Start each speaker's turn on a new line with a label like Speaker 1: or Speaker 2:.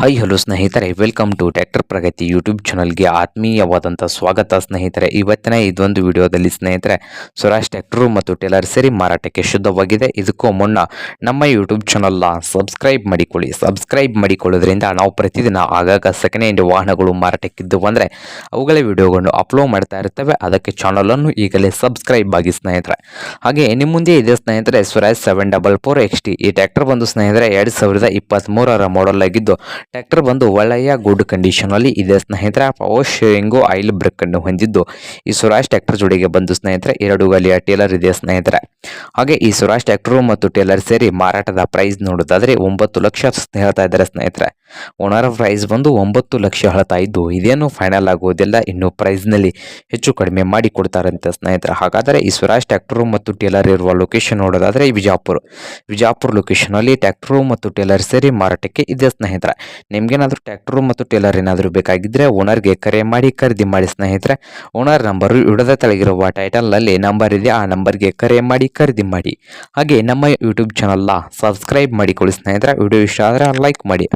Speaker 1: Hi hello ಸ್ನೇಹಿತರೆ. Welcome to tractor Pragati YouTube ಚಾನಲ್ಗೆ ಆತ್ಮೀಯವಾದಂಥ ಸ್ವಾಗತ ಸ್ನೇಹಿತರೆ. ಇವತ್ತಿನ ಇದೊಂದು ವಿಡಿಯೋದಲ್ಲಿ ಸ್ನೇಹಿತರೆ ಸ್ವರಾಜ್ ಟ್ಯಾಕ್ಟ್ರು ಮತ್ತು ಟೇಲರ್ ಸೇರಿ ಮಾರಾಟಕ್ಕೆ ಶುದ್ಧವಾಗಿದೆ. ಇದಕ್ಕೂ ಮುನ್ನ ನಮ್ಮ ಯೂಟ್ಯೂಬ್ ಚಾನಲ್ನ ಸಬ್ಸ್ಕ್ರೈಬ್ ಮಾಡಿಕೊಳ್ಳಿ. ಸಬ್ಸ್ಕ್ರೈಬ್ ಮಾಡಿಕೊಳ್ಳೋದ್ರಿಂದ ನಾವು ಪ್ರತಿದಿನ ಆಗಾಗ ಸೆಕೆಂಡ್ ಹ್ಯಾಂಡ್ ವಾಹನಗಳು ಮಾರಾಟಕ್ಕಿದ್ದು ಬಂದರೆ ಅವುಗಳ ವಿಡಿಯೋಗಳನ್ನು ಅಪ್ಲೋಡ್ ಮಾಡ್ತಾ ಇರ್ತವೆ. ಅದಕ್ಕೆ ಚಾನಲನ್ನು ಈಗಲೇ ಸಬ್ಸ್ಕ್ರೈಬ್ ಆಗಿ ಸ್ನೇಹಿತರೆ. ಹಾಗೆ ನಿಮ್ಮ ಮುಂದೆ ಇದೆ ಸ್ನೇಹಿತರೆ Swaraj seven double four X T ಈ ಟ್ಯಾಕ್ಟರ್ ಬಂದು ಸ್ನೇಹಿತರೆ, ಎರಡು ಸಾವಿರದ ಇಪ್ಪತ್ತ್ಮೂರರ ಮಾಡಲ್ ಆಗಿದ್ದು ಟ್ರ್ಯಾಕ್ಟರ್ ಬಂದು ಒಳ್ಳೆಯ ಗುಡ್ ಕಂಡೀಷನ್ ಅಲ್ಲಿ ಇದೆ. ಸ್ನೇಹಿತರೆ ಪವರ್ ಶೇರಿಂಗು ಆಯಿಲ್ ಬ್ರೇಕ್ ಅನ್ನು ಹೊಂದಿದ್ದು ಈ ಸ್ವರಾಜ್ ಟ್ರ್ಯಾಕ್ಟರ್ ಜೋಡಿಗೆ ಬಂದು ಸ್ನೇಹಿತರೆ, ಎರಡು ಗಲಿಯ ಟೇಲರ್ ಇದೆ ಸ್ನೇಹಿತರೆ. ಹಾಗೆ ಈ ಸ್ವರಾಜ್ ಟ್ರ್ಯಾಕ್ಟರ್ ಮತ್ತು ಟೇಲರ್ ಸೇರಿ ಮಾರಾಟದ ಪ್ರೈಸ್ ನೋಡೋದಾದ್ರೆ ಒಂಬತ್ತು ಲಕ್ಷ ಹೇಳ್ತಾ ಇದ್ದಾರೆ ಸ್ನೇಹಿತರೆ. ಓನರ್ ಪ್ರೈಸ್ ಬಂದು ಒಂಬತ್ತು ಲಕ್ಷ ಹೇಳ್ತಾ ಇದ್ದು, ಇದೇನು ಫೈನಲ್ ಆಗುವುದಿಲ್ಲ, ಇನ್ನು ಪ್ರೈಸ್ನಲ್ಲಿ ಹೆಚ್ಚು ಕಡಿಮೆ ಮಾಡಿ ಕೊಡ್ತಾರಂತೆ ಸ್ನೇಹಿತರೆ. ಹಾಗಾದರೆ ಈ ಸ್ವರಾಜ್ ಟ್ರ್ಯಾಕ್ಟರ್ ಮತ್ತು ಟೇಲರ್ ಇರುವ ಲೊಕೇಶನ್ ನೋಡೋದಾದ್ರೆ ವಿಜಾಪುರ. ವಿಜಾಪುರ ಲೊಕೇಶನ್ ಅಲ್ಲಿ ಟ್ರ್ಯಾಕ್ಟರ್ ಮತ್ತು ಟೇಲರ್ ಸೇರಿ ಮಾರಾಟಕ್ಕೆ ಇದೆ ಸ್ನೇಹಿತರೆ. ನಿಮ್ಗೇನಾದ್ರೂ ಟ್ಯಾಕ್ಟ್ರು ಮತ್ತು ಟೇಲರ್ ಏನಾದರೂ ಬೇಕಾಗಿದ್ದರೆ ಓನರ್ಗೆ ಕರೆ ಮಾಡಿ, ಖರೀದಿ ಮಾಡಿ ಸ್ನೇಹಿತರೆ. ಓನರ್ ನಂಬರು ಇಡದ ತೆಳಗಿರುವ ಟೈಟಲ್ನಲ್ಲಿ ನಂಬರ್ ಇದೆ, ಆ ನಂಬರ್ಗೆ ಕರೆ ಮಾಡಿ, ಖರೀದಿ ಮಾಡಿ. ಹಾಗೆ ನಮ್ಮ ಯೂಟ್ಯೂಬ್ ಚಾನಲ್ನ ಸಬ್ಸ್ಕ್ರೈಬ್ ಮಾಡಿಕೊಳ್ಳಿ ಸ್ನೇಹಿತರೆ. ವಿಡಿಯೋ ಇಷ್ಟ ಆದರೆ ಲೈಕ್ ಮಾಡಿ.